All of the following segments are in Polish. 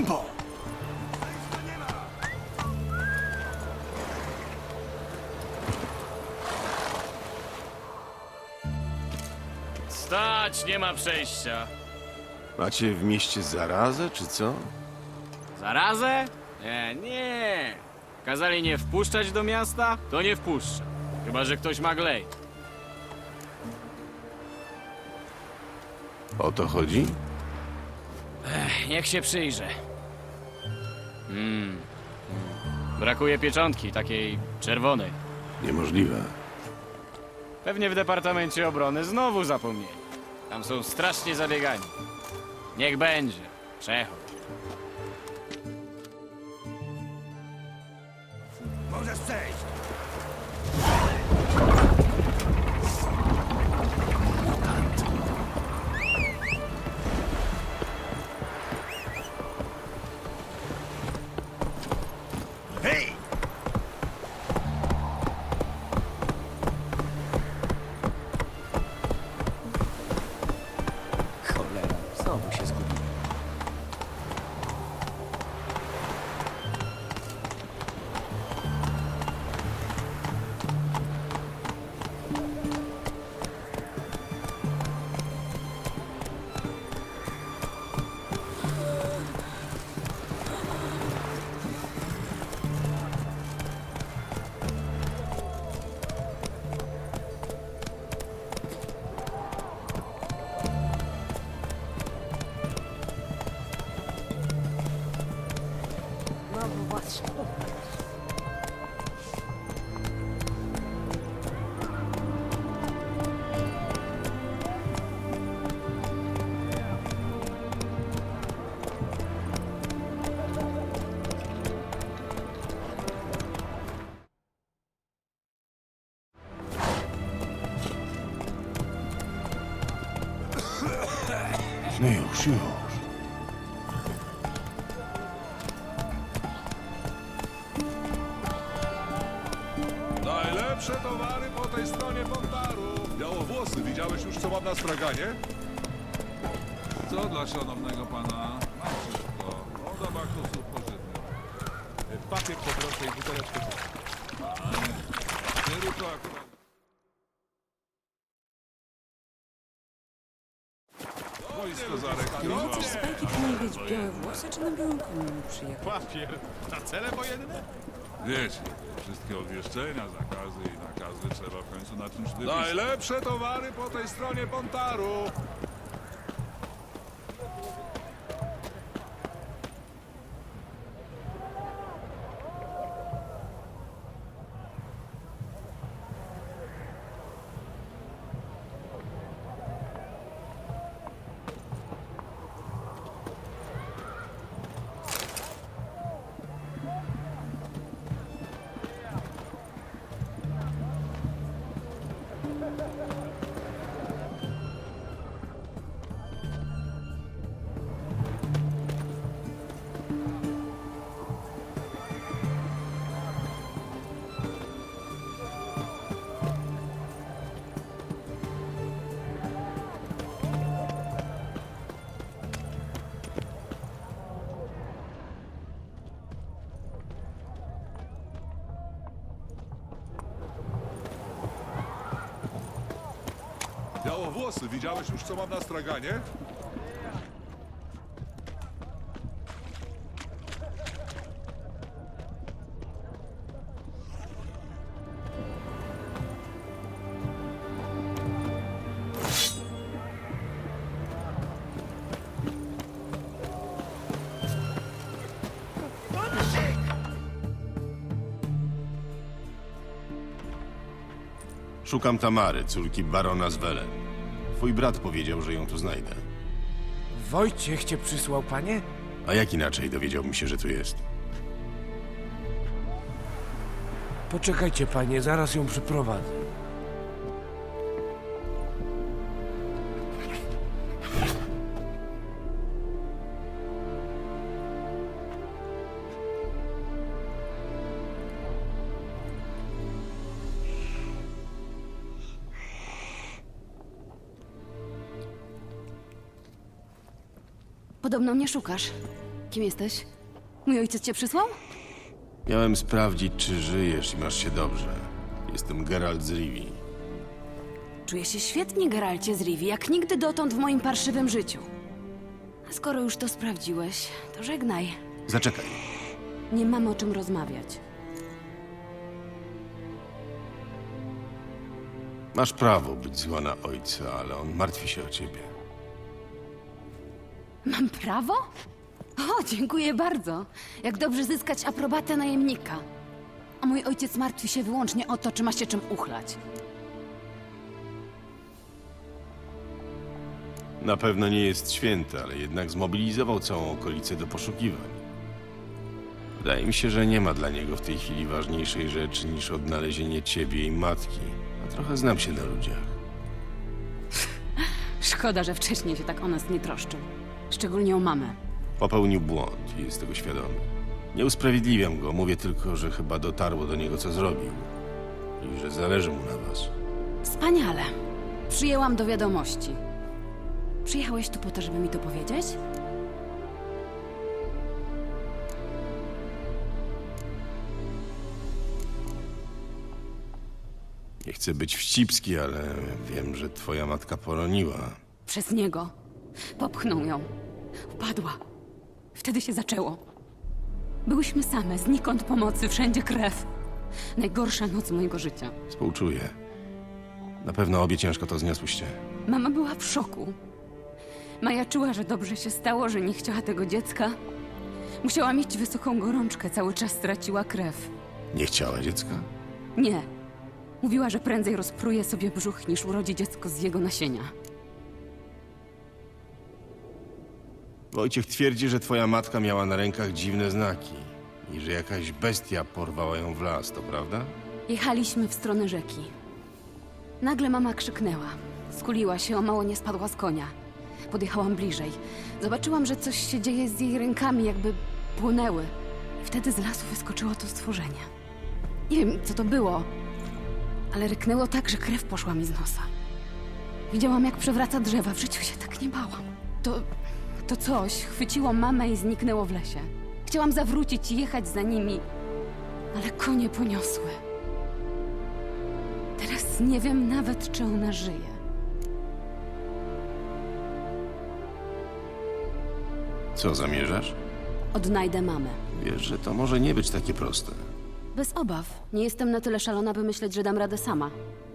Tempo! Stać, nie ma przejścia. Macie w mieście zarazę, czy co? Zarazę? Nie, nie. Kazali nie wpuszczać do miasta? To nie wpuszczę. Chyba, że ktoś ma glej. O to chodzi? Niech się przyjrzę. Mm. Brakuje pieczątki, takiej czerwonej. Niemożliwe. Pewnie w Departamencie Obrony znowu zapomnieli. Tam są strasznie zabiegani. Niech będzie. Przechodź. Możesz przejść. Już. Najlepsze towary po tej stronie Pontaru. Białowłosy, widziałeś już co mam na straganie? Co dla szanownego pana? Mam wszystko. Podoba kusów pożytnych. Papier poproszę i buteleczkę. Cztery to akurat. Włosy, czy na białym koniu przyjechać? Papier na cele wojenne? Wiecie, wszystkie obwieszczenia, zakazy i nakazy trzeba w końcu na czymś wypisać. Najlepsze towary po tej stronie Pontaru. Białowłosy, widziałeś już co mam na straganie? Szukam Tamary, córki barona z Welen. Twój brat powiedział, że ją tu znajdę. Wojciech cię przysłał, panie? A jak inaczej dowiedziałbym się, że tu jest? Poczekajcie, panie, zaraz ją przyprowadzę. Podobno mnie szukasz. Kim jesteś? Mój ojciec cię przysłał? Miałem sprawdzić, czy żyjesz i masz się dobrze. Jestem Geralt z Rivii. Czuję się świetnie, Geralcie z jak nigdy dotąd w moim parszywym życiu. A skoro już to sprawdziłeś, to żegnaj. Zaczekaj. Nie mamy o czym rozmawiać. Masz prawo być zła na ojca, ale on martwi się o ciebie. Mam prawo? O, dziękuję bardzo. Jak dobrze zyskać aprobatę najemnika. A mój ojciec martwi się wyłącznie o to, czy ma się czym uchlać. Na pewno nie jest święty, ale jednak zmobilizował całą okolicę do poszukiwań. Wydaje mi się, że nie ma dla niego w tej chwili ważniejszej rzeczy niż odnalezienie ciebie i matki. A trochę znam się na ludziach. Szkoda, że wcześniej się tak o nas nie troszczył. Szczególnie o mamę. Popełnił błąd i jest tego świadomy. Nie usprawiedliwiam go, mówię tylko, że chyba dotarło do niego, co zrobił. I że zależy mu na was. Wspaniale. Przyjęłam do wiadomości. Przyjechałeś tu po to, żeby mi to powiedzieć? Nie chcę być wścibski, ale wiem, że twoja matka poroniła. Przez niego. Popchnął ją. Upadła. Wtedy się zaczęło. Byłyśmy same, znikąd pomocy, wszędzie krew. Najgorsza noc mojego życia. Współczuję. Na pewno obie ciężko to zniosłyście. Mama była w szoku. Majaczyła, że dobrze się stało, że nie chciała tego dziecka. Musiała mieć wysoką gorączkę, cały czas straciła krew. Nie chciała dziecka? Nie. Mówiła, że prędzej rozpruje sobie brzuch, niż urodzi dziecko z jego nasienia. Wojciech twierdzi, że twoja matka miała na rękach dziwne znaki i że jakaś bestia porwała ją w las, to prawda? Jechaliśmy w stronę rzeki. Nagle mama krzyknęła. Skuliła się, o mało nie spadła z konia. Podjechałam bliżej. Zobaczyłam, że coś się dzieje z jej rękami, jakby płonęły. Wtedy z lasu wyskoczyło to stworzenie. Nie wiem, co to było, ale ryknęło tak, że krew poszła mi z nosa. Widziałam, jak przewraca drzewa. W życiu się tak nie bałam. To, to coś chwyciło mamę i zniknęło w lesie. Chciałam zawrócić i jechać za nimi, ale konie poniosły. Teraz nie wiem nawet, czy ona żyje. Co zamierzasz? Odnajdę mamę. Wiesz, że to może nie być takie proste. Bez obaw. Nie jestem na tyle szalona, by myśleć, że dam radę sama.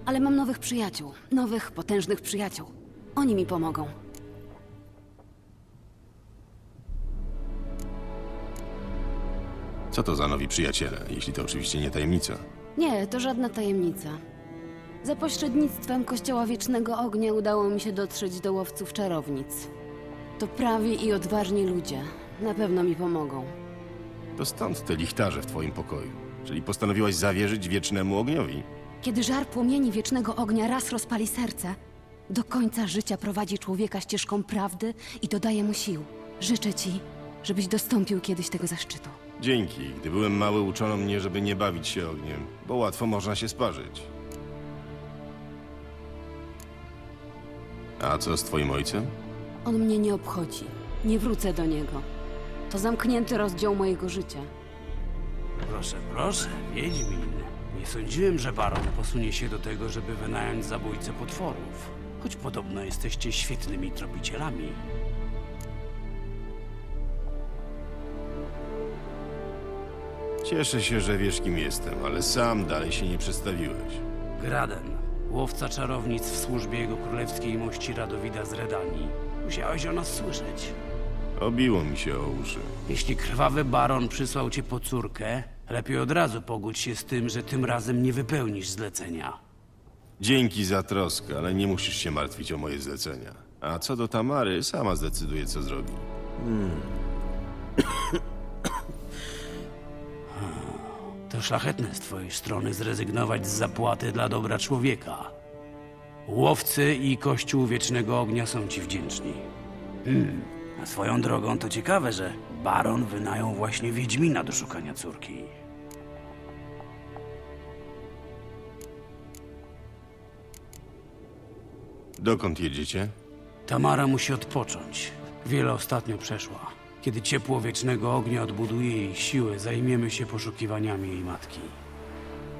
Ale mam nowych przyjaciół. Nowych, potężnych przyjaciół. Oni mi pomogą. Co to za nowi przyjaciele, jeśli to oczywiście nie tajemnica? Nie, to żadna tajemnica. Za pośrednictwem Kościoła Wiecznego Ognia udało mi się dotrzeć do łowców czarownic. To prawi i odważni ludzie. Na pewno mi pomogą. To stąd te lichtarze w twoim pokoju. Czyli postanowiłaś zawierzyć wiecznemu ogniowi? Kiedy żar płomieni wiecznego ognia raz rozpali serce, do końca życia prowadzi człowieka ścieżką prawdy i dodaje mu sił. Życzę ci, żebyś dostąpił kiedyś tego zaszczytu. Dzięki. Gdy byłem mały, uczono mnie, żeby nie bawić się ogniem, bo łatwo można się sparzyć. A co z twoim ojcem? On mnie nie obchodzi. Nie wrócę do niego. To zamknięty rozdział mojego życia. Proszę, proszę, Wiedźmin. Nie sądziłem, że baron posunie się do tego, żeby wynająć zabójcę potworów. Choć podobno jesteście świetnymi tropicielami. Cieszę się, że wiesz kim jestem, ale sam dalej się nie przedstawiłeś. Graden, łowca czarownic w służbie jego królewskiej mości Radowida z Redanii. Musiałeś o nas słyszeć. Obiło mi się o uszy. Jeśli krwawy baron przysłał cię po córkę, lepiej od razu pogódź się z tym, że tym razem nie wypełnisz zlecenia. Dzięki za troskę, ale nie musisz się martwić o moje zlecenia. A co do Tamary, sama zdecyduje, co zrobi. To szlachetne z twojej strony zrezygnować z zapłaty dla dobra człowieka. Łowcy i Kościół Wiecznego Ognia są ci wdzięczni. Hmm. A swoją drogą to ciekawe, że baron wynajął właśnie Wiedźmina do szukania córki. Dokąd jedziecie? Tamara musi odpocząć. Wiele ostatnio przeszła. Kiedy ciepło wiecznego ognia odbuduje jej siłę, zajmiemy się poszukiwaniami jej matki.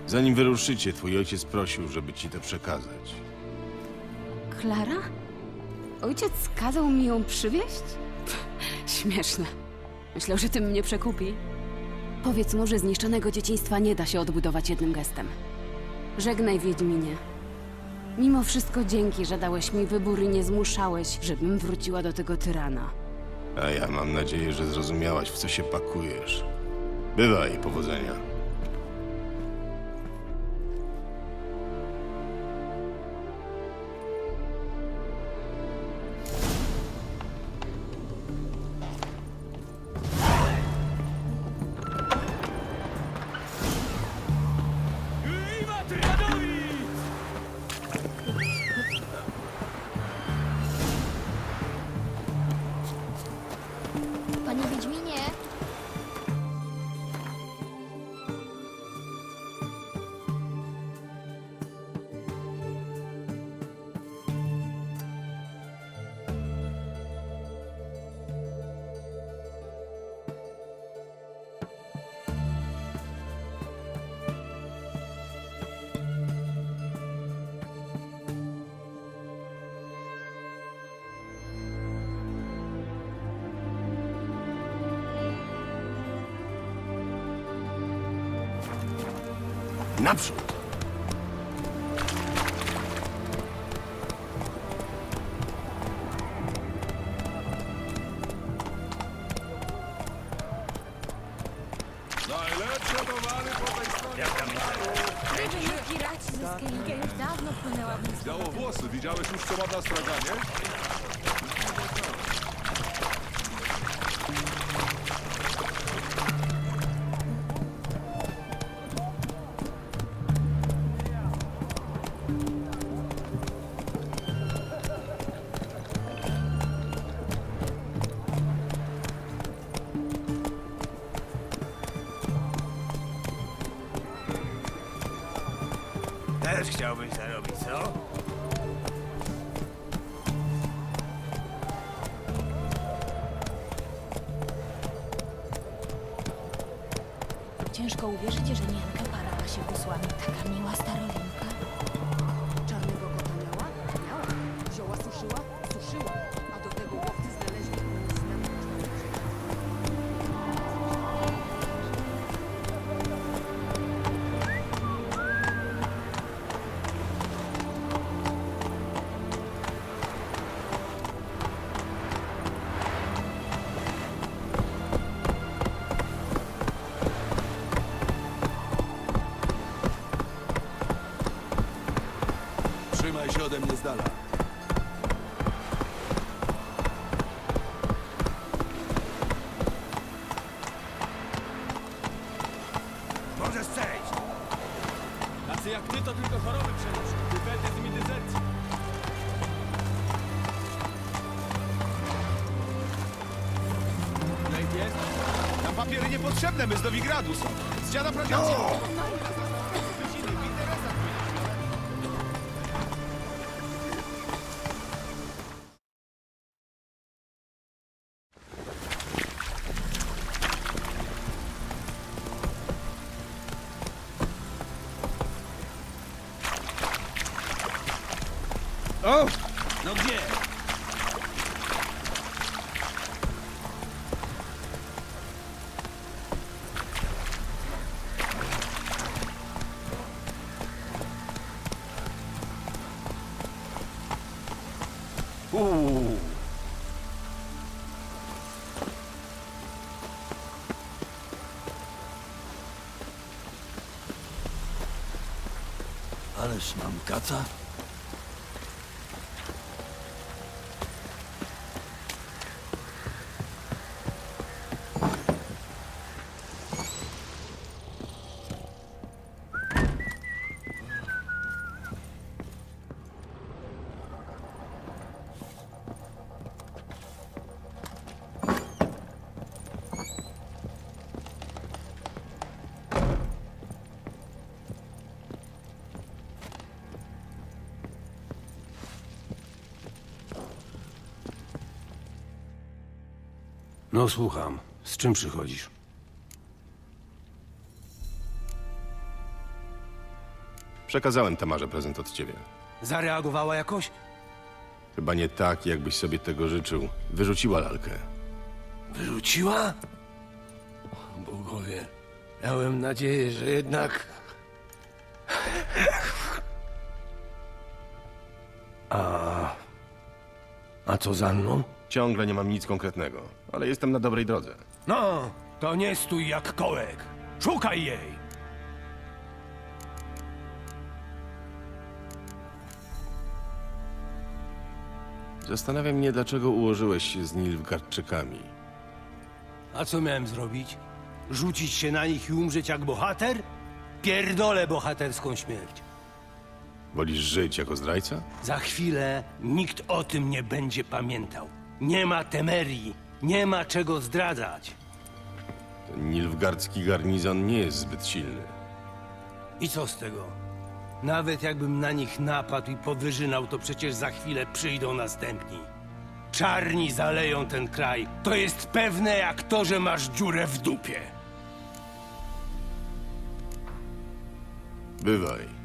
Zanim wyruszycie, twój ojciec prosił, żeby ci to przekazać. Klara? Ojciec kazał mi ją przywieźć? Pff, Śmieszne. Myślał, że tym mnie przekupi. Powiedz mu, że zniszczonego dzieciństwa nie da się odbudować jednym gestem. Żegnaj, Wiedźminie. Mimo wszystko dzięki, że dałeś mi wybór i nie zmuszałeś, żebym wróciła do tego tyrana. A ja mam nadzieję, że zrozumiałaś, w co się pakujesz. Bywaj, powodzenia. Naprzód! Najlepsze towary po tej stronie Gdyby nie piraci ze Skellige, już dawno płynęłabym z Biało włosy, widziałeś już co mam na straganie? Ciężko uwierzycie, że Niemka parała się gusłami. Taka miła starowinka. Ode mnie z dala. Możesz przejść! Tacy jak ty to tylko choroby przenoszą. Dyfetyzm i dezercja. Lejt jest? Tam papiery niepotrzebne, my z Nowigradu są. Z dziada pradziadka. O! Mam kaca. No słucham. Z czym przychodzisz? Przekazałem Tamarze prezent od ciebie. Zareagowała jakoś? Chyba nie tak, jakbyś sobie tego życzył. Wyrzuciła lalkę. Wyrzuciła? Bogowie, miałem nadzieję, że jednak... A... A co za mną? Ciągle nie mam nic konkretnego, ale jestem na dobrej drodze. No, to nie stój jak kołek. Szukaj jej! Zastanawia mnie, dlaczego ułożyłeś się z Nilfgaardczykami. A co miałem zrobić? Rzucić się na nich i umrzeć jak bohater? Pierdolę bohaterską śmierć. Wolisz żyć jako zdrajca? Za chwilę nikt o tym nie będzie pamiętał. Nie ma temerii, nie ma czego zdradzać. Ten Nilfgaardzki garnizon nie jest zbyt silny. I co z tego? Nawet jakbym na nich napadł i powyżynał, to przecież za chwilę przyjdą następni. Czarni zaleją ten kraj. To jest pewne jak to, że masz dziurę w dupie. Bywaj.